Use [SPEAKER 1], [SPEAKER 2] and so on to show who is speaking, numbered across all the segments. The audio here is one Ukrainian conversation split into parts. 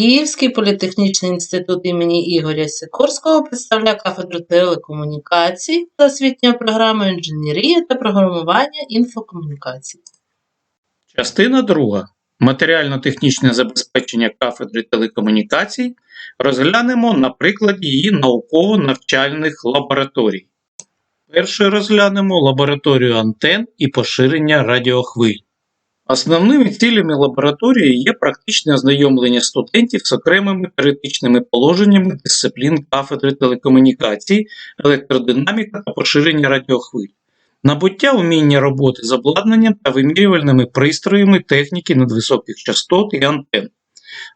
[SPEAKER 1] Київський політехнічний інститут імені Ігоря Сікорського представляє кафедру телекомунікацій та освітньою програмою інженерії та програмування інфокомунікацій.
[SPEAKER 2] Частина друга. Матеріально-технічне забезпечення кафедри телекомунікацій розглянемо на прикладі її науково-навчальних лабораторій. Перше розглянемо лабораторію антен і поширення радіохвиль. Основними цілями лабораторії є практичне ознайомлення студентів з окремими теоретичними положеннями дисциплін кафедри телекомунікацій, електродинаміка та поширення радіохвиль, набуття уміння роботи з обладнанням та вимірювальними пристроями техніки надвисоких частот і антен.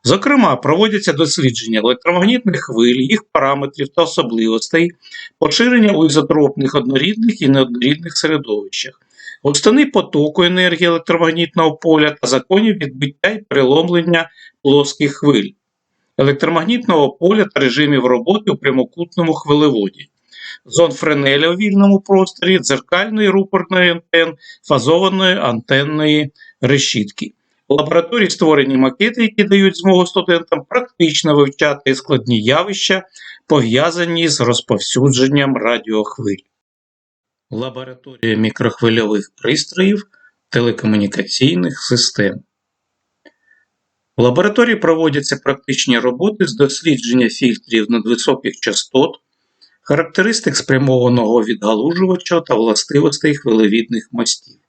[SPEAKER 2] Зокрема, проводяться дослідження електромагнітних хвиль, їх параметрів та особливостей, поширення у ізотропних однорідних і неоднорідних середовищах, густини потоку енергії електромагнітного поля та законів відбиття і переломлення плоских хвиль, електромагнітного поля та режимів роботи у прямокутному хвилеводі, зон Френеля у вільному просторі, дзеркальної рупорної антен, фазованої антенної решітки. В лабораторії створені макети, які дають змогу студентам практично вивчати складні явища, пов'язані з розповсюдженням радіохвиль. Лабораторія мікрохвильових пристроїв телекомунікаційних систем. В лабораторії проводяться практичні роботи з дослідження фільтрів надвисоких частот, характеристик спрямованого відгалужувача та властивостей хвилевідних мостів,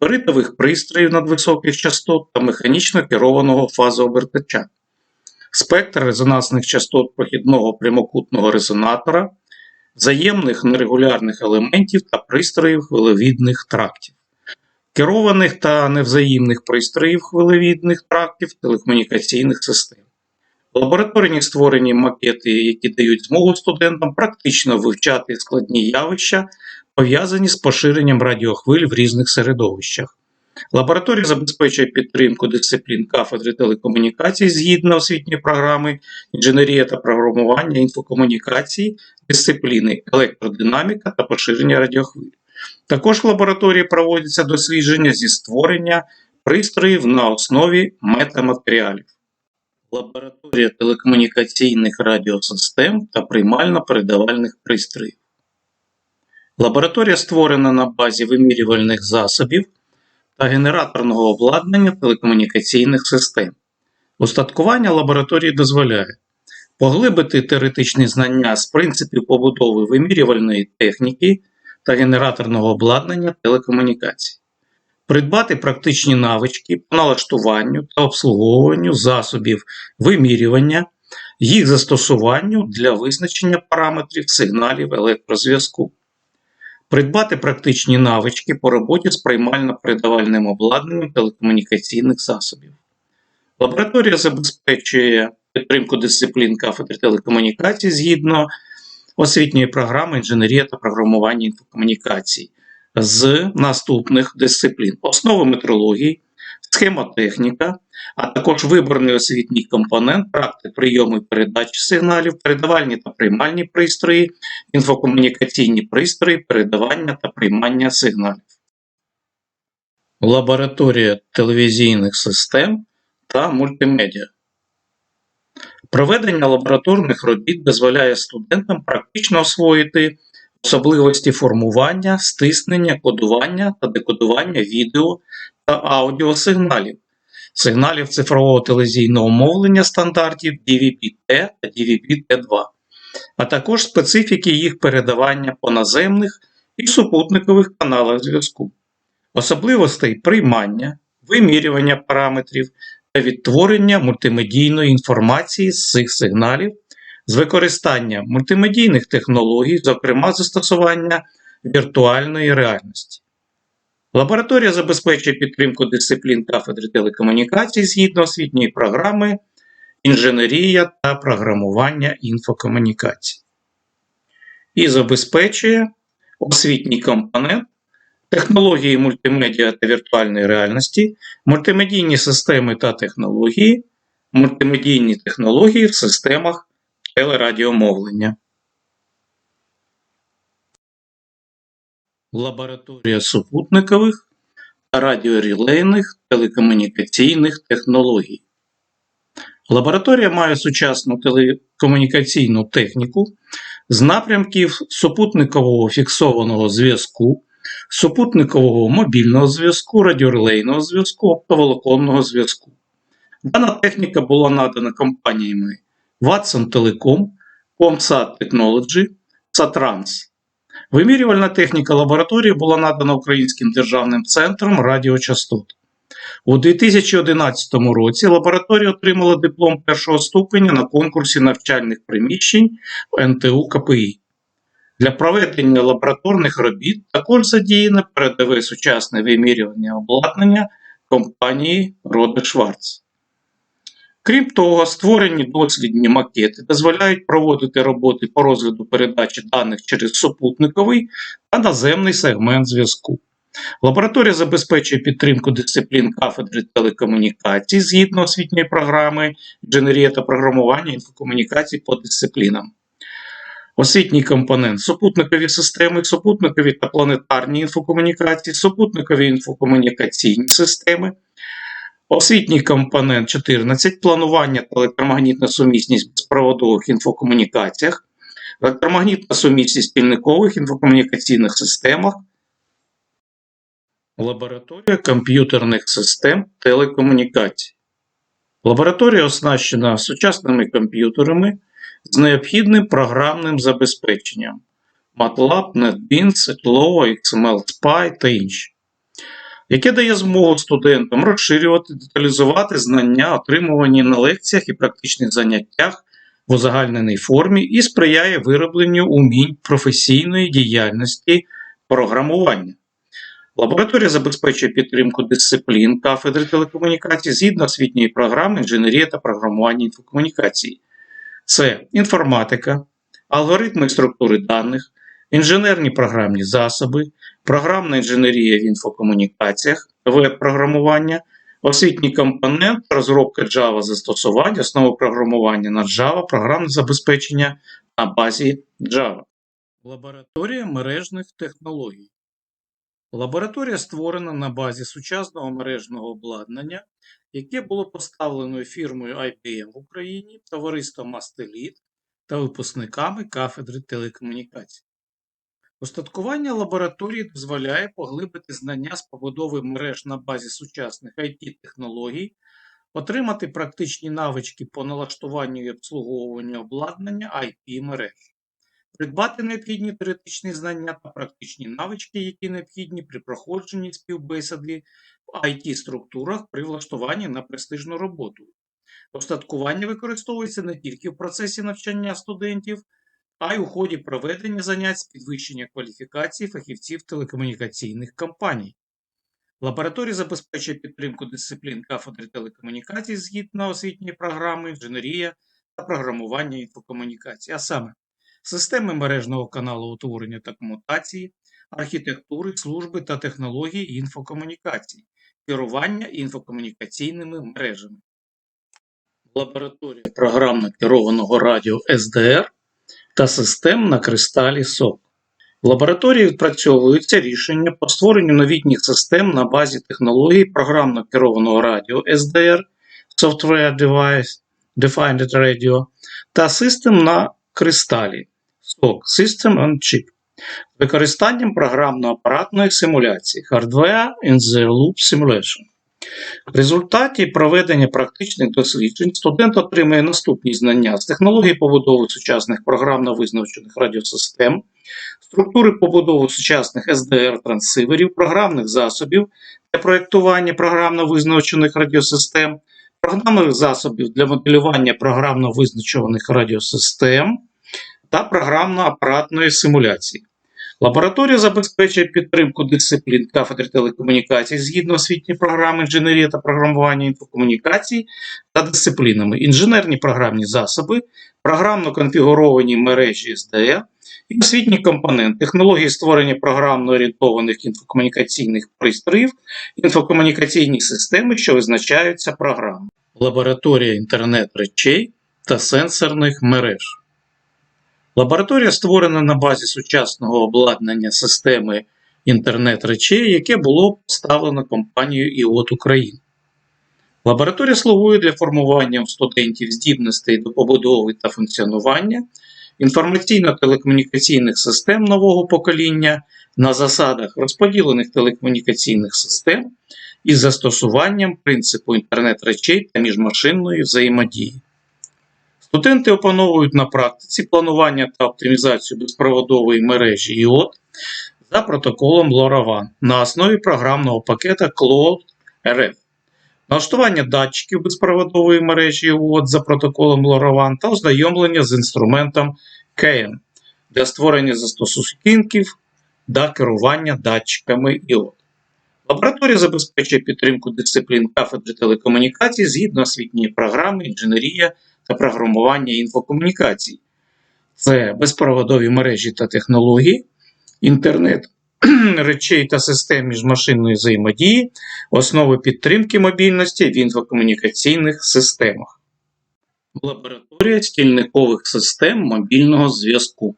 [SPEAKER 2] феритових пристроїв надвисоких частот та механічно керованого фазообертача, спектр резонансних частот прохідного прямокутного резонатора, взаємних нерегулярних елементів та пристроїв хвилевідних трактів, керованих та невзаємних пристроїв хвилевідних трактів телекомунікаційних систем. Лабораторні створені макети, які дають змогу студентам практично вивчати складні явища, пов'язані з поширенням радіохвиль в різних середовищах. Лабораторія забезпечує підтримку дисциплін кафедри телекомунікацій згідно освітньої програми інженерія та програмування інфокомунікацій, дисципліни електродинаміка та поширення радіохвиль. Також в лабораторії проводяться дослідження зі створення пристроїв на основі метаматеріалів. Лабораторія телекомунікаційних радіосистем та приймально-передавальних пристроїв. Лабораторія створена на базі вимірювальних засобів та генераторного обладнання телекомунікаційних систем. Устаткування лабораторії дозволяє поглибити теоретичні знання з принципів побудови вимірювальної техніки та генераторного обладнання телекомунікацій, придбати практичні навички по налаштуванню та обслуговуванню засобів вимірювання, їх застосуванню для визначення параметрів сигналів електрозв'язку придбати практичні навички по роботі з приймально-передавальним обладнанням телекомунікаційних засобів. Лабораторія забезпечує підтримку дисциплін кафедри телекомунікацій згідно освітньої програми інженерія та програмування інфокомунікацій з наступних дисциплін: основи метрології, схемотехніка, а також виборний освітній компонент, практик прийому і передачі сигналів, передавальні та приймальні пристрої, інфокомунікаційні пристрої, передавання та приймання сигналів. Лабораторія телевізійних систем та мультимедіа. Проведення лабораторних робіт дозволяє студентам практично освоїти особливості формування, стиснення, кодування та декодування відео та аудіосигналів, сигналів цифрового телевізійного мовлення стандартів DVB-T та DVB-T2, а також специфіки їх передавання по наземних і супутникових каналах зв'язку, особливостей приймання, вимірювання параметрів та відтворення мультимедійної інформації з цих сигналів з використанням мультимедійних технологій, зокрема застосування віртуальної реальності. Лабораторія забезпечує підтримку дисциплін кафедри телекомунікацій згідно освітньої програми інженерія та програмування інфокомунікацій. І забезпечує освітній компонент технології мультимедіа та віртуальної реальності, мультимедійні системи та технології, мультимедійні технології в системах телерадіомовлення. Лабораторія супутникових та радіорелейних телекомунікаційних технологій. Лабораторія має сучасну телекомунікаційну техніку з напрямків супутникового фіксованого зв'язку, супутникового мобільного зв'язку, радіорелейного зв'язку, оптоволоконного зв'язку. Дана техніка була надана компаніями Watson Telecom, ComSat Technology, Satrans. Вимірювальна техніка лабораторії була надана Українським державним центром радіочастот. У 2011 році лабораторія отримала диплом першого ступеня на конкурсі навчальних приміщень в НТУ КПІ. Для проведення лабораторних робіт також задіяне передове сучасне вимірювання обладнання компанії Роде Шварц. Крім того, створені дослідні макети дозволяють проводити роботи по розгляду передачі даних через супутниковий та наземний сегмент зв'язку. Лабораторія забезпечує підтримку дисциплін кафедри телекомунікацій згідно освітньої програми інженерія та програмування інфокомунікацій по дисциплінам. Освітній компонент супутникові системи, супутникові та планетарні інфокомунікації, супутникові інфокомунікаційні системи, освітній компонент 14 планування та електромагнітна сумісність безпроводових інфокомунікаціях, електромагнітна сумісність в спільникових інфокомунікаційних системах, Лабораторія комп'ютерних систем телекомунікацій. Лабораторія оснащена сучасними комп'ютерами з необхідним програмним забезпеченням. MATLAB, NetBeans, ETLO, XML SPY та інші, яке дає змогу студентам розширювати, деталізувати знання, отримувані на лекціях і практичних заняттях в узагальненій формі і сприяє виробленню умінь професійної діяльності програмування. Лабораторія забезпечує підтримку дисциплін кафедри телекомунікацій згідно освітньої програми інженерія та програмування інфокомунікацій. Це інформатика, алгоритми і структури даних, інженерні програмні засоби, програмна інженерія в інфокомунікаціях, веб-програмування, освітній компонент, розробка Java застосувань, основи програмування на Java, програмне забезпечення на базі Java. Лабораторія мережних технологій. Лабораторія створена на базі сучасного мережного обладнання, яке було поставлено фірмою IBM в Україні, товариством Астеліт та випускниками кафедри телекомунікацій. Устаткування лабораторії дозволяє поглибити знання з побудови мереж на базі сучасних IT-технологій, отримати практичні навички по налаштуванню і обслуговуванню обладнання IP-мереж придбати необхідні теоретичні знання та практичні навички, які необхідні при проходженні співбесіди в IT-структурах при влаштуванні на престижну роботу. Остаткування використовується не тільки в процесі навчання студентів, а й у ході проведення занять з підвищення кваліфікації фахівців телекомунікаційних компаній. Лабораторія забезпечує підтримку дисциплін кафедри телекомунікацій згідно освітньої програми, інженерія та програмування інфокомунікацій, а саме системи мережного каналу утворення та комутації, архітектури, служби та технології інфокомунікацій, керування інфокомунікаційними мережами. Лабораторія програмно керованого радіо СДР та систем на кристалі СОК. В лабораторії відпрацьовуються рішення по створенню новітніх систем на базі технологій програмно керованого радіо СДР, Software Device, Defined Radio та систем на кристалі SOC System on Chip з використанням програмно-апаратної симуляції Hardware in the Loop Simulation. В результаті проведення практичних досліджень студент отримує наступні знання з технології побудови сучасних програмно визначених радіосистем, структури побудови сучасних SDR-трансиверів, програмних засобів для проєктування програмно визначених радіосистем, програмних засобів для моделювання програмно визначених радіосистем та програмно-апаратної симуляції. Лабораторія забезпечує підтримку дисциплін кафедри телекомунікацій згідно освітньої програми інженерія та програмування інфокомунікацій та дисциплінами інженерні програмні засоби, програмно конфігуровані мережі СДР і освітній компонент технології створення програмно орієнтованих інфокомунікаційних пристроїв, інфокомунікаційні системи, що визначаються програмами. Лабораторія інтернет речей та сенсорних мереж. Лабораторія створена на базі сучасного обладнання системи інтернет речей, яке було поставлено компанією ІОТ Україна. Лабораторія слугує для формування у студентів здібностей до побудови та функціонування інформаційно-телекомунікаційних систем нового покоління на засадах розподілених телекомунікаційних систем із застосуванням принципу інтернет речей та міжмашинної взаємодії. Студенти опановують на практиці планування та оптимізацію безпроводової мережі ІОТ за протоколом LoRaWAN на основі програмного пакета Cloud RF, налаштування датчиків безпроводової мережі ІОТ за протоколом LoRaWAN та ознайомлення з інструментом KN для створення застосунків та керування датчиками ІОТ. Лабораторія забезпечує підтримку дисциплін кафедри телекомунікацій згідно освітньої програми інженерія та програмування інфокомунікацій. Це безпроводові мережі та технології, інтернет речей та систем міжмашинної взаємодії, основи підтримки мобільності в інфокомунікаційних системах. Лабораторія стільникових систем мобільного зв'язку.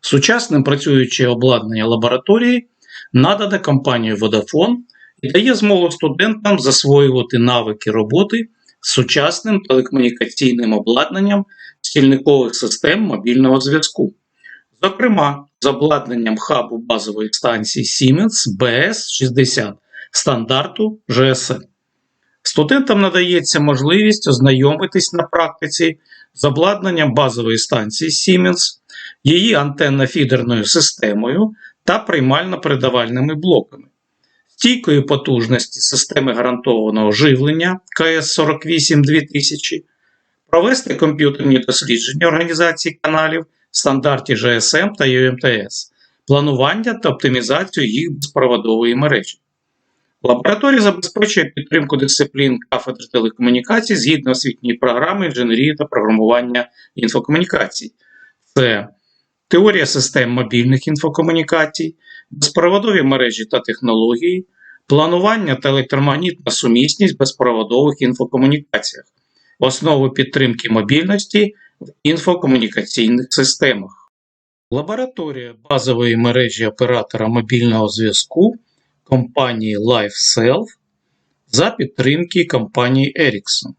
[SPEAKER 2] Сучасним працююче обладнання лабораторії надане компанією Vodafone і дає змогу студентам засвоювати навики роботи сучасним телекомунікаційним обладнанням стільникових систем мобільного зв'язку, зокрема з обладнанням хабу базової станції Siemens BS60 стандарту GSM. Студентам надається можливість ознайомитись на практиці з обладнанням базової станції Siemens, її антенно-фідерною системою та приймально-передавальними блоками, стійкою потужності системи гарантованого живлення КС48 2000, провести комп'ютерні дослідження організації каналів в стандарті GSM та UMTS, планування та оптимізацію їх безпроводової мережі. Лабораторія забезпечує підтримку дисциплін кафедри телекомунікацій згідно освітньої програми інженерії та програмування інфокомунікацій. Це теорія систем мобільних інфокомунікацій, безпроводові мережі та технології, планування та електромагнітна сумісність в безпроводових інфокомунікаціях, основи підтримки мобільності в інфокомунікаційних системах. Лабораторія базової мережі оператора мобільного зв'язку компанії LifeSelf за підтримки компанії Ericsson.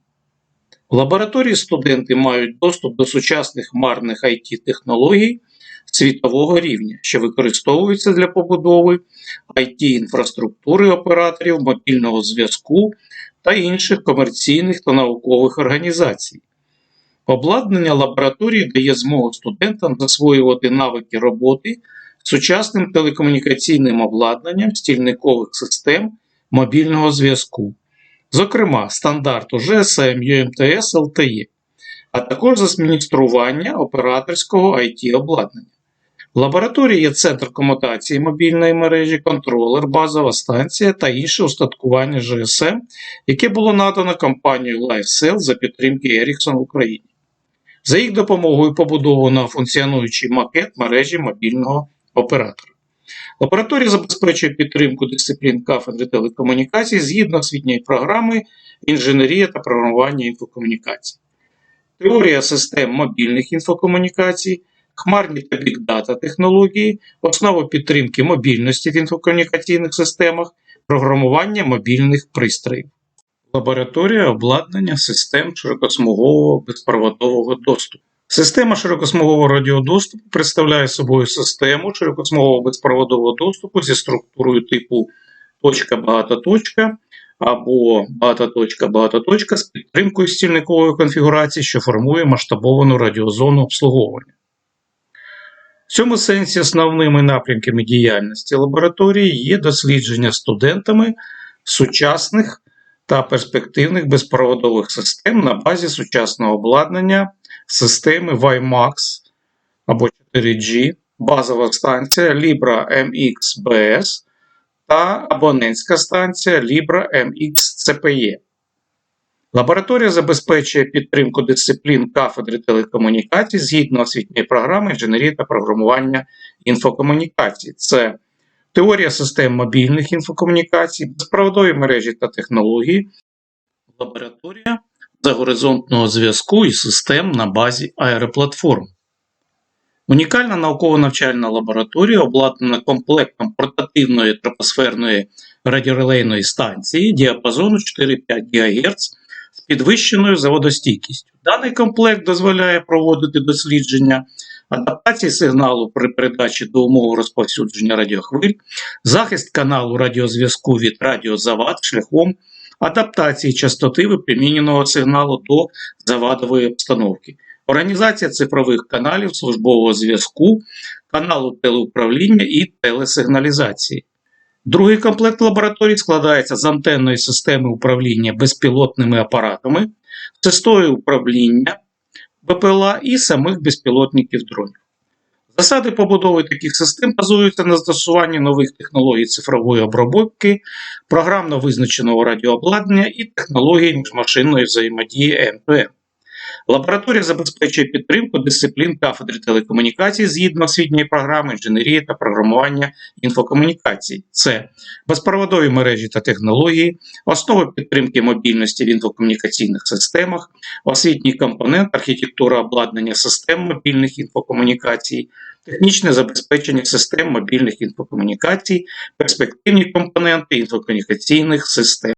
[SPEAKER 2] В лабораторії студенти мають доступ до сучасних хмарних IT-технологій світового рівня, що використовуються для побудови IT-інфраструктури операторів мобільного зв'язку та інших комерційних та наукових організацій. Обладнання лабораторії дає змогу студентам засвоювати навики роботи сучасним телекомунікаційним обладнанням стільникових систем мобільного зв'язку, зокрема стандарту GSM, UMTS, LTE, а також з адміністрування операторського IT-обладнання. В лабораторії є центр комутації мобільної мережі, контролер, базова станція та інше устаткування GSM, яке було надано компанією LifeCell за підтримки Ericsson в Україні. За їх допомогою побудовано функціонуючий макет мережі мобільного оператора. Лабораторія забезпечує підтримку дисциплін кафедри телекомунікацій згідно освітньої програми інженерія та програмування інфокомунікацій, теорія систем мобільних інфокомунікацій, хмарні та бікдата технології, основи підтримки мобільності в інфокомунікаційних системах, програмування мобільних пристроїв. Лабораторія обладнання систем широкосмугового безпроводового доступу. Система широкосмугового радіодоступу представляє собою систему широкосмугового безпроводового доступу зі структурою типу точка-багатоточка або багатоточка-багатоточка з підтримкою стільникової конфігурації, що формує масштабовану радіозону обслуговування. В цьому сенсі основними напрямками діяльності лабораторії є дослідження студентами сучасних та перспективних безпроводових систем на базі сучасного обладнання системи WiMAX або 4G, базова станція Libra MX-BS та абонентська станція Libra MX-CPE. Лабораторія забезпечує підтримку дисциплін кафедри телекомунікацій згідно освітньої програми інженерії та програмування інфокомунікацій. Це теорія систем мобільних інфокомунікацій, безпроводові мережі та технології, лабораторія загоризонтного зв'язку і систем на базі аероплатформ. Унікальна науково-навчальна лабораторія обладнана комплектом портативної тропосферної радіорелейної станції діапазону 4-5 ГГц з підвищеною заводостійкістю. Даний комплект дозволяє проводити дослідження адаптації сигналу при передачі до умов розповсюдження радіохвиль, захист каналу радіозв'язку від радіозавад шляхом адаптації частоти випроміненого сигналу до завадової обстановки, організація цифрових каналів службового зв'язку, каналу телеуправління і телесигналізації. Другий комплект лабораторій складається з антенної системи управління безпілотними апаратами, системою управління БПЛА і самих безпілотників дронів. Засади побудови таких систем базуються на застосуванні нових технологій цифрової обробки, програмно визначеного радіообладнання і технологій міжмашинної взаємодії N2N. Лабораторія забезпечує підтримку дисциплін кафедри телекомунікацій згідно освітньої програми інженерії та програмування інфокомунікацій. Це безпроводові мережі та технології, основи підтримки мобільності в інфокомунікаційних системах, освітній компонент, архітектура обладнання систем мобільних інфокомунікацій, технічне забезпечення систем мобільних інфокомунікацій, перспективні компоненти інфокомунікаційних систем.